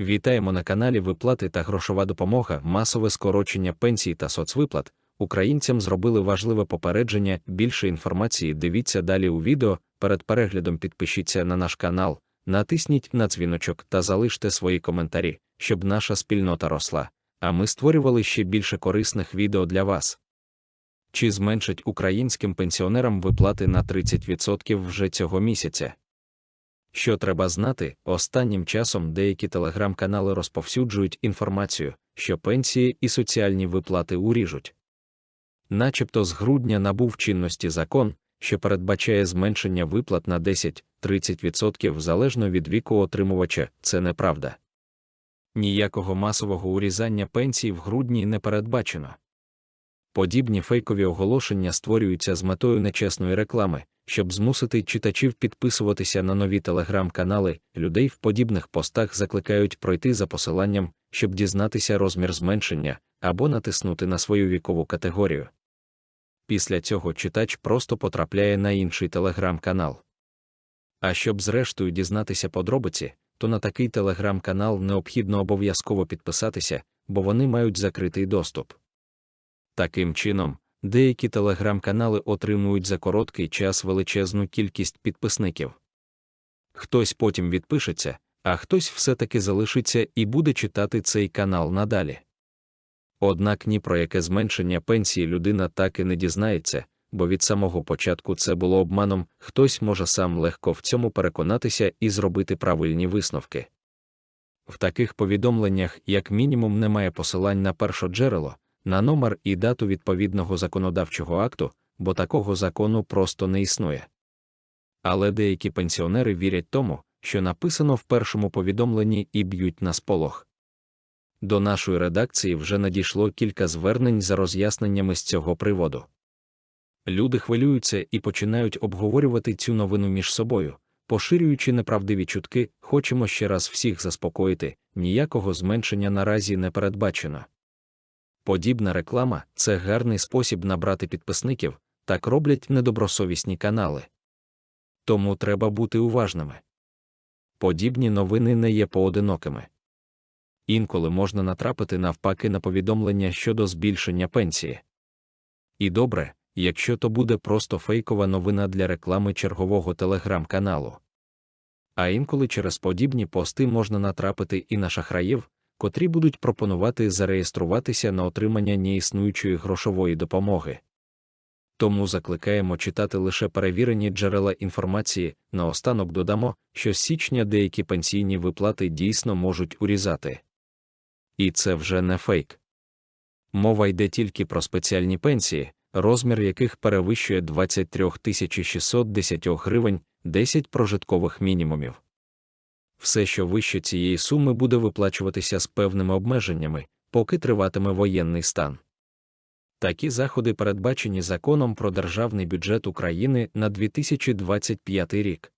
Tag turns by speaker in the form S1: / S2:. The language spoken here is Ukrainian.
S1: Вітаємо на каналі Виплати та грошова допомога, масове скорочення пенсій та соцвиплат. Українцям зробили важливе попередження. Більше інформації дивіться далі у відео. Перед переглядом підпишіться на наш канал, натисніть на дзвіночок та залиште свої коментарі, щоб наша спільнота росла. А ми створювали ще більше корисних відео для вас. Чи зменшать українським пенсіонерам виплати на 30% вже цього місяця? Що треба знати, останнім часом деякі телеграм-канали розповсюджують інформацію, що пенсії і соціальні виплати уріжуть. Начебто з грудня набув чинності закон, що передбачає зменшення виплат на 10-30% залежно від віку отримувача, це неправда. Ніякого масового урізання пенсій в грудні не передбачено. Подібні фейкові оголошення створюються з метою нечесної реклами, щоб змусити читачів підписуватися на нові телеграм-канали, людей в подібних постах закликають пройти за посиланням, щоб дізнатися розмір зменшення або натиснути на свою вікову категорію. Після цього читач просто потрапляє на інший телеграм-канал. А щоб зрештою дізнатися подробиці, то на такий телеграм-канал необхідно обов'язково підписатися, бо вони мають закритий доступ. Таким чином, деякі телеграм-канали отримують за короткий час величезну кількість підписників. Хтось потім відпишеться, а хтось все-таки залишиться і буде читати цей канал надалі. Однак ні про яке зменшення пенсії людина так і не дізнається, бо від самого початку це було обманом, хтось може сам легко в цьому переконатися і зробити правильні висновки. В таких повідомленнях, як мінімум, немає посилань на першоджерело, на номер і дату відповідного законодавчого акту, бо такого закону просто не існує. Але деякі пенсіонери вірять тому, що написано в першому повідомленні і б'ють на сполох. До нашої редакції вже надійшло кілька звернень за роз'ясненнями з цього приводу. Люди хвилюються і починають обговорювати цю новину між собою, поширюючи неправдиві чутки, хочемо ще раз всіх заспокоїти, ніякого зменшення наразі не передбачено. Подібна реклама це гарний спосіб набрати підписників, так роблять недобросовісні канали. Тому треба бути уважними. Подібні новини не є поодинокими. Інколи можна натрапити навпаки на повідомлення щодо збільшення пенсії. І добре, якщо то буде просто фейкова новина для реклами чергового телеграм-каналу. А інколи через подібні пости можна натрапити і на шахраїв, котрі будуть пропонувати зареєструватися на отримання неіснуючої грошової допомоги. Тому закликаємо читати лише перевірені джерела інформації. Наостанок додамо, що з січня деякі пенсійні виплати дійсно можуть урізати. І це вже не фейк. Мова йде тільки про спеціальні пенсії, розмір яких перевищує 23 610 гривень, 10 прожиткових мінімумів. Все, що вище цієї суми, буде виплачуватися з певними обмеженнями, поки триватиме воєнний стан. Такі заходи передбачені законом про державний бюджет України на 2025 рік.